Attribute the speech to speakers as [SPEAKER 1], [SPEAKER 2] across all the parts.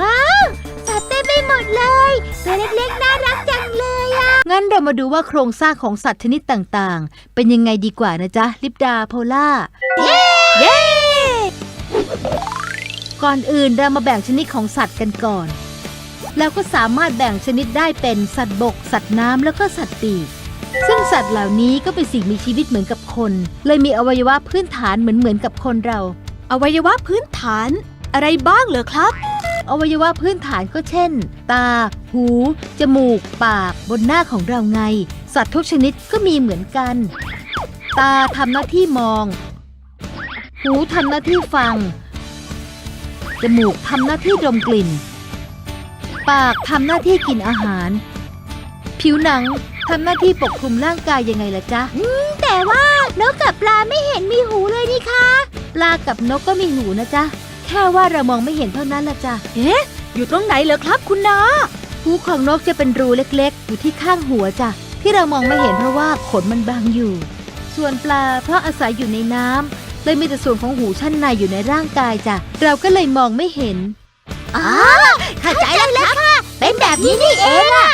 [SPEAKER 1] ว้าวสัตว์เต็มไปหมดเลย ตัวเล็กๆน่ารักจังเลยอะ
[SPEAKER 2] งั้นเรามาดูว่าโครงสร้างของสัตว์ชนิดต่างๆ เป็นยังไงดีกว่านะจ๊ะ ลิปดาโพล่า
[SPEAKER 1] เย้เย้
[SPEAKER 2] ก่อนอื่นเรามาแบ่งชนิดของสัตว์กันก่อน แล้วก็สามารถแบ่งชนิดได้เป็นสัตว์บก สัตว์น้ำแล้วก็สัตว์ปีก ซึ่งสัตว์เหล่านี้ก็เป็นสิ่งมีชีวิตเหมือนกับคน เลยมีอวัยวะพื้นฐานเหมือนเหมือนๆกับคนเรา
[SPEAKER 3] อวัยวะพื้นฐาน อะไรบ้างเหรอครับ
[SPEAKER 2] อวัยวะพื้นฐานก็เช่น ตา หู จมูก ปาก บนหน้าของเราไง สัตว์ทุกชนิดก็มีเหมือนกัน ตาทำหน้าที่มอง หูทำหน้าที่ฟัง จมูกทำหน้าที่ดมกลิ่น ปากทำหน้าที่กินอาหาร ผิวหนังทำหน้าที่ปกคลุมร่างกายยังไงล่ะจ๊ะ
[SPEAKER 1] แต่ว่านกกับปลาไม่เห็นมีหูเลยนี่คะ
[SPEAKER 2] ปลากับนกก็มีหูนะจ๊ะแค่ว่าเรามองไม่เห็นเท่านั้นละจ๊ะ
[SPEAKER 3] เอ๊ะอยู่ตรงไหนเหรอครับคุณนา
[SPEAKER 2] หูของนกจะเป็นรูเล็กๆ อยู่ที่ข้างหัวจ้ะที่เรามองไม่เห็นเพราะว่าขนมันบังอยู่ ส่วนปลาเพราะอาศัยอยู่ในน้ำเลยมีแต่ส่วนของหูชั้นในอยู่ในร่างกายจ้ะเราก็เลยมองไม่เห็น
[SPEAKER 1] อ๋อเข้าใจแล้วค่ะ เป็นแบบนี้นี่เองอะ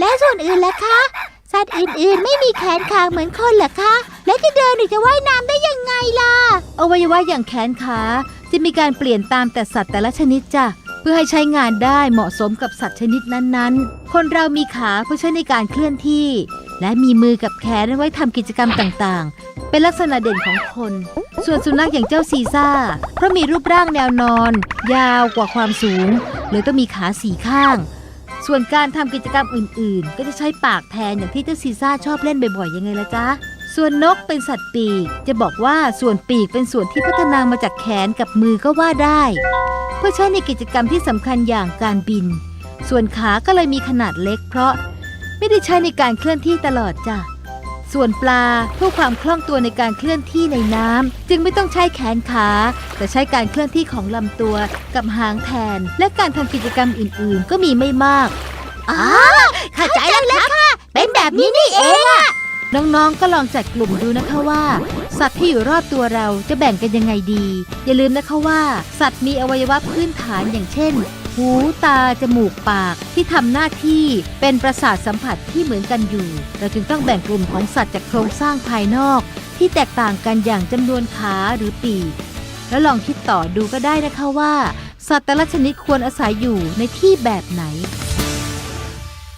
[SPEAKER 1] แล้วส่วนอื่นล่ะคะสัตว์อื่นๆ ไม่มีแขนขาเหมือนคนเหรอคะ แล้วจะเดินหรือจะว่ายน้ำได้ยังไงล่ะ
[SPEAKER 2] อวัยวะอย่างแขนขา จะมีการเปลี่ยนตามแต่สัตว์แต่ละชนิดจ้ะเพื่อให้ใช้งานได้เหมาะสมกับสัตว์ชนิดนั้นๆ คนเรามีขาเพื่อใช้ในการเคลื่อนที่ และมีมือกับแขนไว้ทำกิจกรรมต่างๆ เป็นลักษณะเด่นของคน ส่วนสุนัขอย่างเจ้าซีซ่า เพราะมีรูปร่างแนวนอน ยาวกว่าความสูงเลยต้องมีขาสี่ข้าง ส่วนการทำกิจกรรมอื่นๆ ก็จะใช้ปากแทนอย่างที่เจ้าซีซ่าชอบเล่นบ่อยๆยังไงละจ๊ะ ส่วนนกเป็นสัตว์ปีก จะบอกว่าส่วนปีกเป็นส่วนที่พัฒนามาจากแขนกับมือก็ว่าได้ เพื่อใช้ในกิจกรรมที่สำคัญอย่างการบิน ส่วนขาก็เลยมีขนาดเล็กเพราะ ไม่ได้ใช้ในการเคลื่อนที่ตลอดจ้ะส่วนปลาเพื่อความคล่องตัวในการเคลื่อนที่ในน้ำจึงไม่ต้องใช้แขนขา แต่ใช้การเคลื่อนที่ของลำตัวกับหางแทน และการทำกิจกรรมอื่นๆ ก็มีไม่มาก
[SPEAKER 1] อ๋อเข้าใจแล้วค่ะ เป็นแบบนี้นี่เองอะ
[SPEAKER 2] น้องๆ ก็ลองจัดกลุ่มดูนะคะว่า สัตว์ที่อยู่รอบตัวเราจะแบ่งกันยังไงดี อย่าลืมนะคะว่า สัตว์มีอวัยวะพื้นฐานอย่างเช่น หูตา จมูกปาก ที่ทำหน้าที่เป็นประสาทสัมผัสที่เหมือนกันอยู่ เราจึงต้องแบ่งกลุ่มของสัตว์จากโครงสร้างภายนอก ที่แตกต่างกันอย่างจำนวนขาหรือปีก แล้วลองคิดต่อดูก็ได้นะคะว่า สัตว์แต่ละชนิดควรอาศัยอยู่ในที่แบบไหน